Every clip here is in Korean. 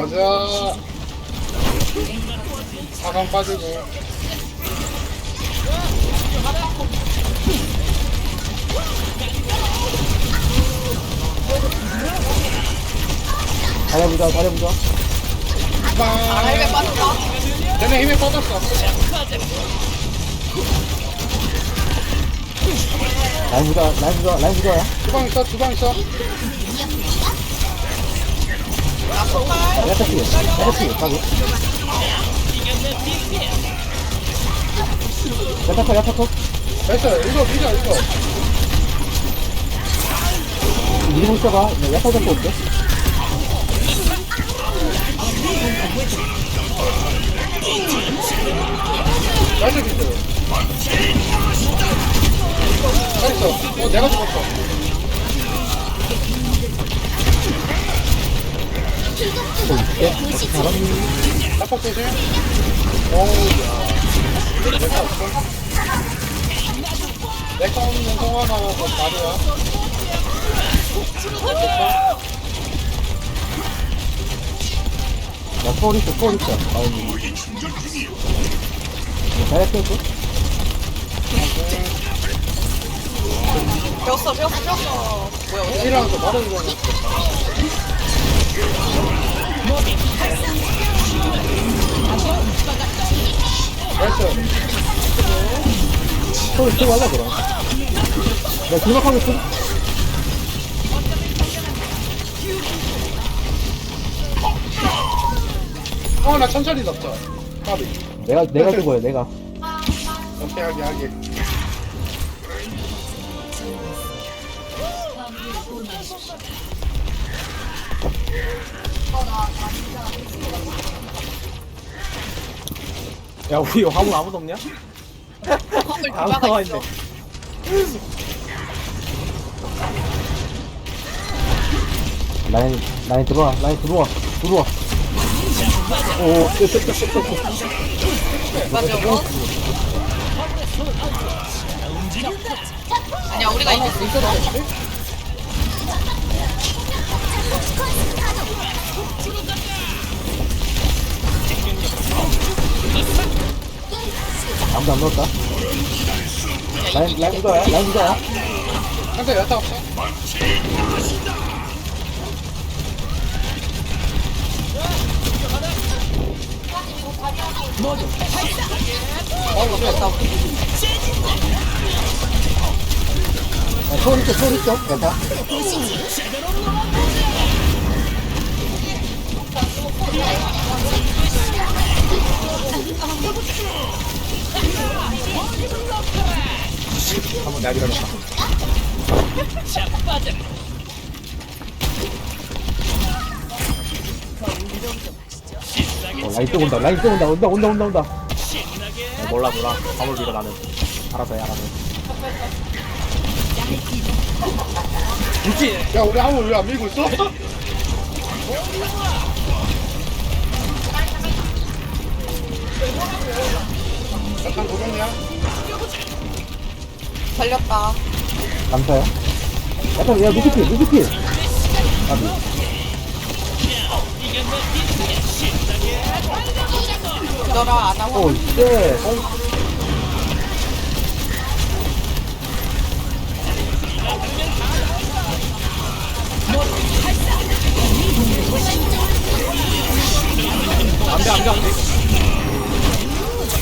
가자. 사강 빠지고. 잘해보자, 잘해보자. 빵. 헬멧 빠졌다. 쟤네 힘이 빠졌어. 라인 부자, 라인 부자, 라인 부자야. 주방 있어, 주방 있어. 야타피, 야타피, 가게. 야타커, 야타커. 됐어, 이거 밀자, 이거. 밀고 있어봐. 네, 야타 잡고 올게. 나이스 비트. 잘했어. 어, 내가 죽었어. 깜빡 조심. 어우, 야. 내가 없어. 내가 없는 성화나와서 말이야. 야, 서울 있어, 서울 있어. 아우. 잘했어, 또. 배웠어, 배웠어, 서울 있어, 할라, 그럼. 야, 길막하고 있어. 어, 나 천천히 넣자. 까비. 내가, 내가 죽어요, 내가. 오케이, 하기, 하기. 야 우리 화물 아무도 없냐? 컵을 다 나와. 있네. 라인, 라인 들어와, 라인 들어와, 들어와. 오. 맞아, 아니야, 우리가 이제 아무도 안 넣었다. 라인, 라인 부자야, 라인 부자야. 상대 야타 없어? 어, 됐다. 야, 서울 있어, 서울 있어. 야타. 한번 내가 밀어냈다. 어, 라인 또 온다, 라인 또 온다, 온다, 온다, 온다, 온다. 야, 몰라 몰라. 화물 밀어 나는. 알아서 해 알아서. 해. 미친. 야, 우리 한번 왜안 밀고 있어? 약간 고정이야? 살렸다. 감사요. 야타, 야, 미드필, 미드필. 아비. 너라 안 하고. 오, 쉣. 안돼 안돼 안돼.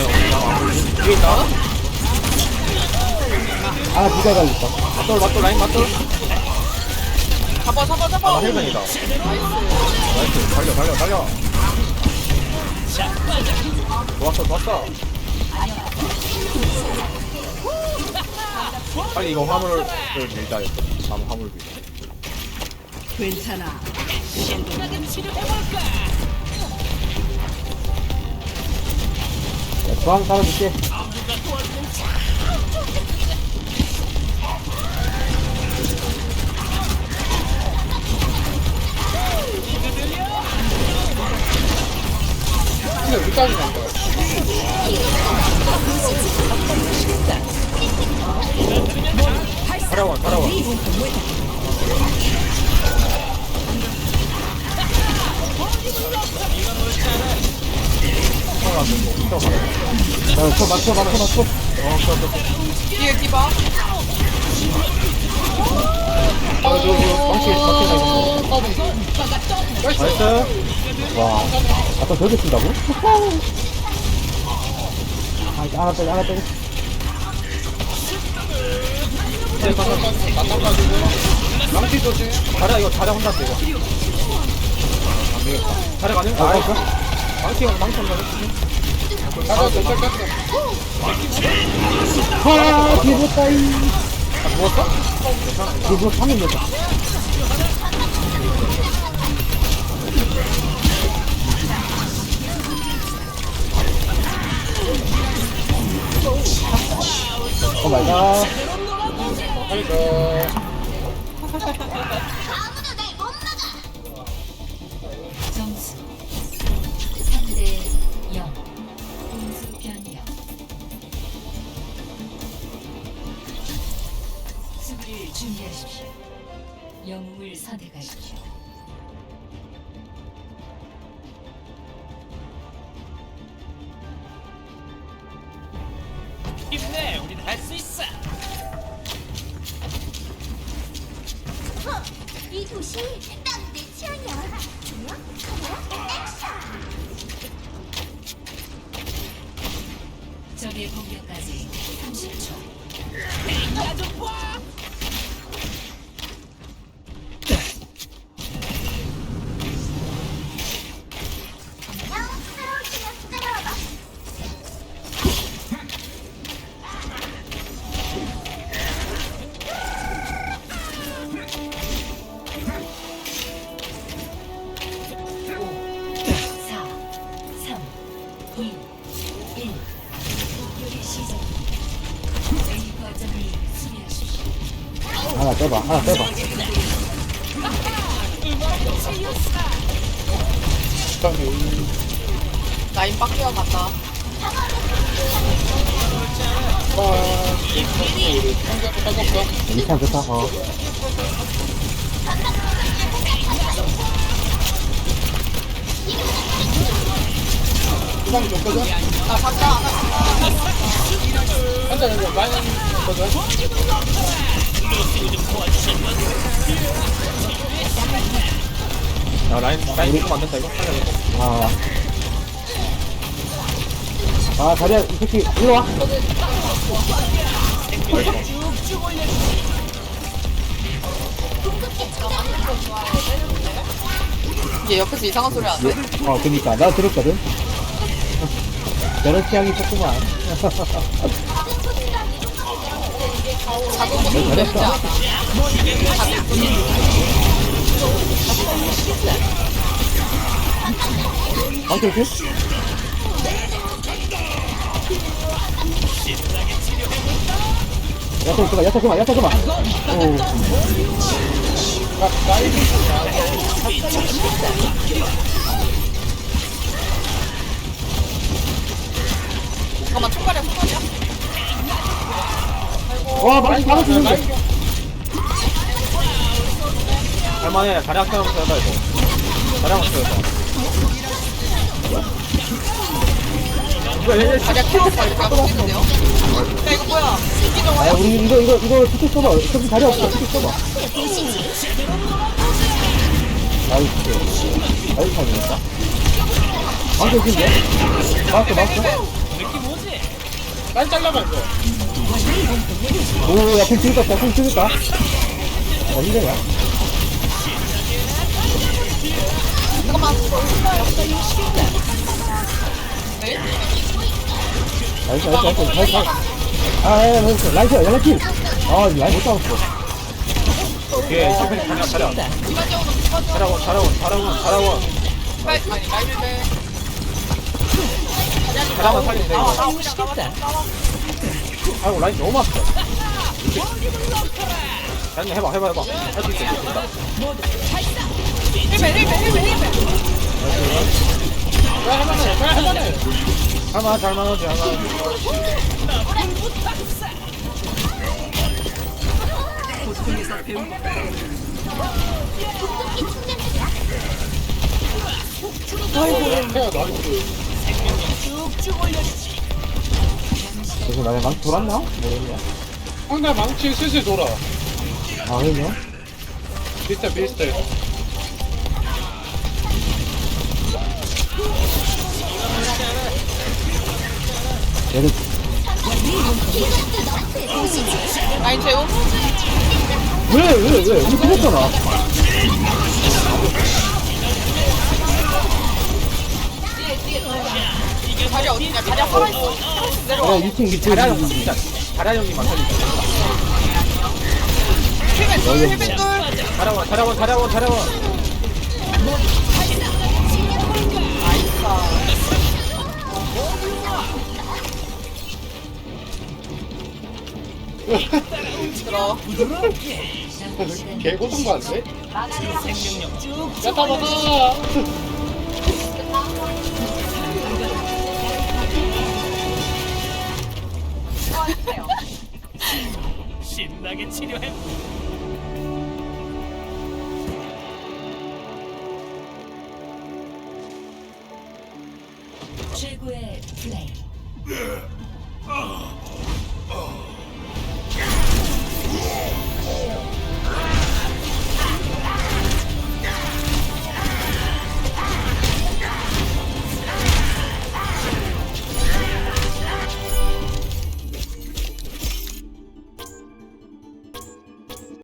인 어디가? 뒤에 있다. 아, 부자 갈렸다. 맞돌 맞돌 라인 맞돌. 잡아, 잡아, 잡아. 아 헬멧이다. 나이스. 달려 달려 달려. 좋았어 좋았어. 빨리 이거 화물을 밀자. 다음 화물 밀자. 괜찮아. 저항 따라줄게. 근데 여기까지 간 거야. 타라원 타라원 야, 쳐, 맞춰, 맞춰, 맞춰. 뒤에 디바 아, 저, 저, 방치, 나있어. 나이스. 와, 아까 저렇게 쓴다고? 아, 빼. 나타가지고. 망치 조심. 자리야 이거 혼자 돼 이거 안되겠다 자리야 가능? 아, 아? 망치 망치 혼자 가자, 저, 저, 저. 아, 따이. 아 누웠어? 뒤로 상인 녀석. 오 마이 갓. 아이고. 이 도시 딱내 취향이야. 조명, 카메라, 액션. 적의 공격까지 30초. 야, 하나 빼봐, 하나 빼봐. 라인 빡겨 갔다 이참 좋다, 어. 수방 줬거든? 나 간다 한잔 한잔 많이 줬거든? 야 라인 라인 이거 만든다 이거 살려 이거 아. 아, 자리야, 이 새끼, 일로 와. 얘 옆에서 이상한 소리 안 해? 어, 그니까. 나 들었거든. 저런 취향이 있었구만. 자꾸 보는 맵지 않아 방금 그? 야타 있어봐, 야타 그만, 야타 그만. 잠깐만 총괄이야 와, 많이 나이 근데. 할만해 자리야 태우면 된다 이거 자리야 태우다 뭐야 얘 자기가 키웠어 이렇게 하고 있는데요 야 이거 뭐야 아, 우리 이거, 이거, 이거 티켓 써봐. 어차피 자리 없어, 티켓 써봐. 나이스. 나이스 타임이었다. 방금 진데? 맞았어, 맞았어? 난 잘라봐, 이거. 오, 야, 공 찍었다, 공 찍었다. 나 힘드냐? 네? 나이스, 나이스, 나이스, 나이스. 아, 야, 나이스. 라이트, 연락팀. 아, 라인 못 잡았어. 자리야 이만정으로 이만정 자리야 자리야 자리야 자리야 빨리 아니 라인을 나와 나와 그냥 나와 나와 아이고 라인 너무 아프다 자리야 해봐 해봐 해봐. 할 수 있어 있다 1배 1배 1배 1배 야 할만해 야 할만해. 할만 잘만하지. 할만 태야 나이스 그래서 나의 망치 돌았나? 모르겠네. 상대 망치 슬슬 돌아 아, 그래요? 비슷해 비슷해 얘를, 라인 재우 왜, 왜, 왜? 우리 죽었잖아. 자리 어디냐? 자리 살아있어. 야, 내려와. 2층 밑에. 자리야 형 진짜. 자리야 형님만 살리자 1배 둘 1배 둘 자리원 자리원 자리원 자리원 들어. 개고통관데? 야다 받 아 신나게 치료해. 최고의 플레이.